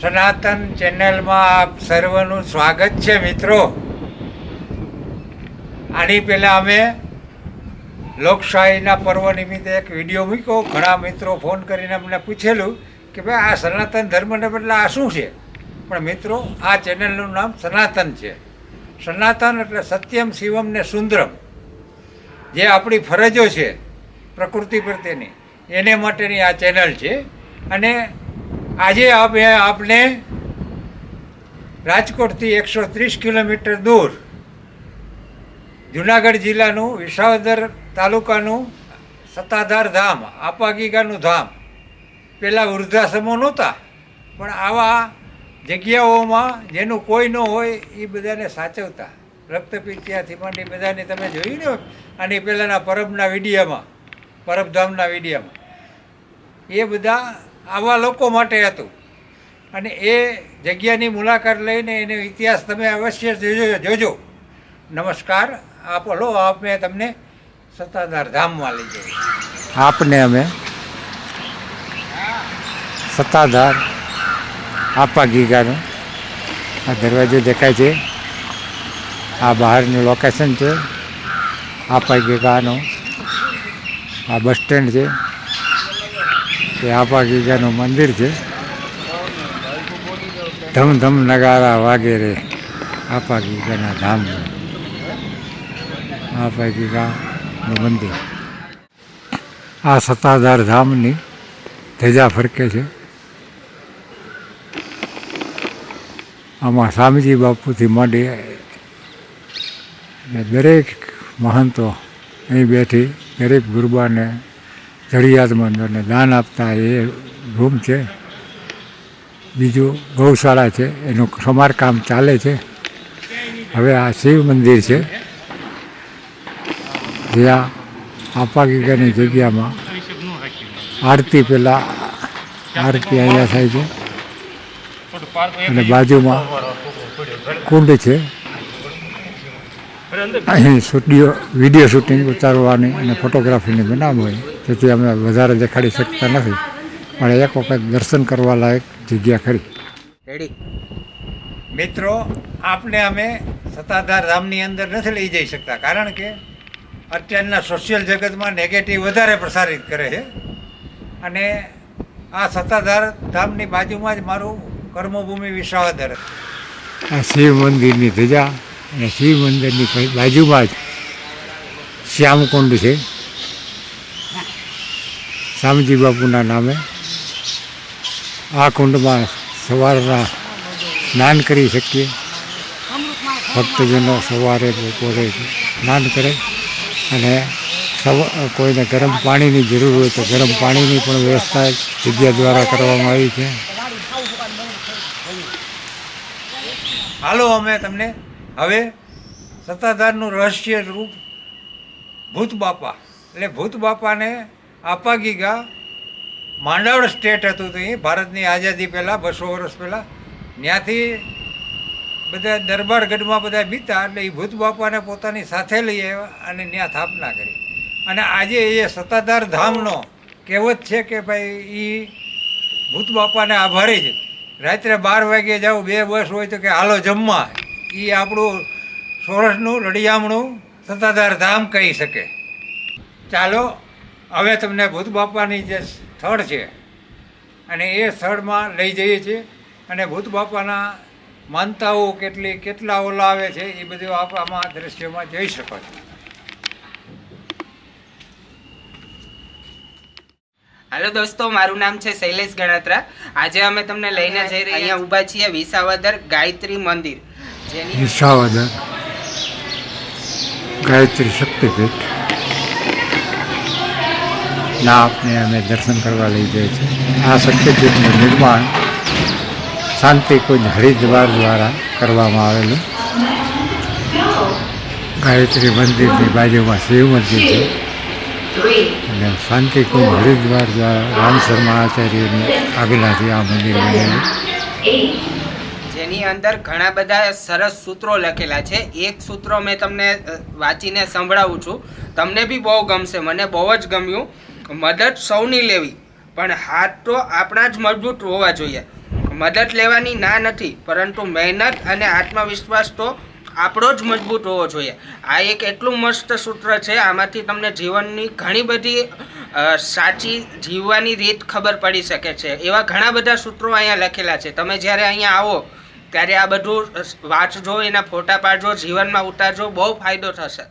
સનાતન ચેનલમાં આપ સર્વનું સ્વાગત છે, મિત્રો. આની પહેલાં અમે લોકશાહીના પર્વ નિમિત્તે એક વીડિયો મૂક્યો. ઘણા મિત્રો ફોન કરીને અમને પૂછેલું કે ભાઈ, આ સનાતન ધર્મને બદલે આ શું છે? પણ મિત્રો, આ ચેનલનું નામ સનાતન છે. સનાતન એટલે સત્યમ, શિવમ ને સુંદરમ. જે આપણી ફરજો છે, પ્રકૃતિ પ્રત્યેની. એને માટેની આ ચેનલ છે. અને આજે આપણે આપને રાજકોટથી એકસો ત્રીસ કિલોમીટર દૂર જુનાગઢ જિલ્લાનું વિસાવદર તાલુકાનું સત્તાધાર ધામ, આપાગીગાનું ધામ. પહેલાં વૃદ્ધાશ્રમો નહોતા, પણ આવા જગ્યાઓમાં જેનું કોઈ ન હોય એ બધાને સાચવતા. રક્તપીત્યાથી માંડી બધાને તમે જોયું ને, આની પહેલાંના પરબના વિડીયામાં, પરબધામના વિડીયામાં. એ બધા આવા લોકો માટે હતું. અને એ જગ્યાની મુલાકાત લઈને એનો ઇતિહાસ તમે અવશ્ય જોજો જોજો. નમસ્કાર, આપ લો આપ મેં તમને સત્તાધાર ધામમાં લઈ જઈએ. આપને અમે સત્તાધાર આપા ગીગાનો. આ દરવાજો દેખાય છે. આ બહારનું લોકેશન છે. આપા ગીગાનો. આ બસ સ્ટેન્ડ છે. એ આપા ગીગાનું મંદિર છે. ધમ ધમ નગારા વાગે રે આપા ગીગાના ધામમાં. આપા ગીગાનું મંદિર. આ સત્તાધાર ધામની ધજા ફરકે છે. આમાં સ્વામીજી બાપુથી માંડી અને દરેક મહંતો અહીં બેઠી, દરેક ગુરબાને જરૂરિયાતમંદોને દાન આપતા એ રૂમ છે. બીજું ગૌશાળા છે, એનું સમારકામ ચાલે છે. હવે આ શિવ મંદિર છે. જ્યાં આપાગીગાની જગ્યામાં આરતી પહેલાં આરતી અહીંયા થાય છે. અને બાજુમાં કુંડ છે. અહીં સ્ટુડિયો વીડિયો શૂટિંગ ઉતારવાની અને ફોટોગ્રાફીની બનાવ હોય તેથી અમે વધારે દેખાડી શકતા નથી. પણ એક વખત દર્શન કરવા લાયક જગ્યા ખરી. રેડી મિત્રો આપને અમે સત્તાધાર ધામની અંદર નથી લઈ જઈ શકતા. કારણ કે અત્યારના સોશિયલ જગતમાં નેગેટિવ વધારે પ્રસારિત કરે છે. અને આ સત્તાધાર ધામની બાજુમાં જ મારું કર્મભૂમિ વિસાવદર. આ શિવ મંદિરની ધજા અને શિવ મંદિરની બાજુમાં જ શ્યામકુંડ છે. શામજી બાપુના નામે. આ કુંડમાં સવારના સ્નાન કરી શકીએ. ભક્તજનો સવારે બપોરે સ્નાન કરે અને કોઈને ગરમ પાણીની જરૂર હોય તો ગરમ પાણીની પણ વ્યવસ્થા જગ્યા દ્વારા કરવામાં આવી છે. હાલો, અમે તમને હવે સત્તાધારનું રહસ્ય રૂપ ભૂત બાપા. એટલે ભૂત બાપાને આપાગીગા માંડાવડ સ્ટેટ હતું તો એ ભારતની આઝાદી પહેલાં, બસો વર્ષ પહેલાં. ત્યાંથી બધા દરબારગઢમાં બધા બીતા એટલે એ ભૂત બાપાને પોતાની સાથે લઈ આવ્યા અને ત્યાં સ્થાપના કરી. અને આજે એ સત્તાધાર ધામનો કહેવત છે કે ભાઈ એ ભૂત બાપાને આભારી છે. રાત્રે બાર વાગે જાઓ, બે બસ હોય તો કે, હાલો, જમવા. એ આપણું સોરઠનું રડિયામણું સત્તાધાર ધામ કહી શકે. ચાલો હવે તમને ભૂત બાપાની જે સ્થળ છે અને એ સ્થળમાં લઈ જઈએ છીએ અને ભૂત બાપાના માનતાઓ કેટલી કેટલા ઓલા આવે છે એ બધું આપ આમાં દ્રશ્યમાં જોઈ શકો છો. હાલો દોસ્તો મારું નામ છે શૈલેષ ગણાત્રા. આજે અમે તમને લઈને જઈ રહ્યા અહીંયા ઊભા છીએ વિસાવદર ગાયત્રી મંદિર. વિસાવદર ગાયત્રી શક્તિપીઠ. ના, આપને અમે દર્શન કરવા લઈ જઈએ છીએ આ શક્તિપીઠનું નિર્માણ શાંતિકુંજ હરિદ્વાર દ્વારા કરવામાં આવેલું. ગાયત્રી મંદિરની બાજુમાં શિવ મંદિર છે. અને શાંતિકુંજ હરિદ્વાર દ્વારા રામ શર્મા આચાર્યની આજ્ઞાથી આ મંદિર બનેલું. જેની અંદર ઘણા બધા સરસ સૂત્રો લખેલા છે. એક સૂત્રો મેં તમને વાંચીને સંભળાવું છું. તમને બી બહુ ગમશે. મને બહુ જ ગમ્યું. મદદ સૌની લેવી. પણ હાથ તો આપણા જ મજબૂત હોવા જોઈએ. મદદ લેવાની ના નથી, પરંતુ મહેનત અને આત્મવિશ્વાસ તો આપણો જ મજબૂત હોવો જોઈએ. આ એક એટલું મસ્ત સૂત્ર છે. આમાંથી તમને જીવનની ઘણી બધી સાચી જીવવાની રીત ખબર પડી શકે છે. એવા ઘણા બધા સૂત્રો અહીંયા લખેલા છે. તમે જ્યારે અહીંયા આવો ત્યારે આ બધું વાંચજો એના ફોટા પાડજો જીવનમાં ઉતારજો બહુ ફાયદો થશે.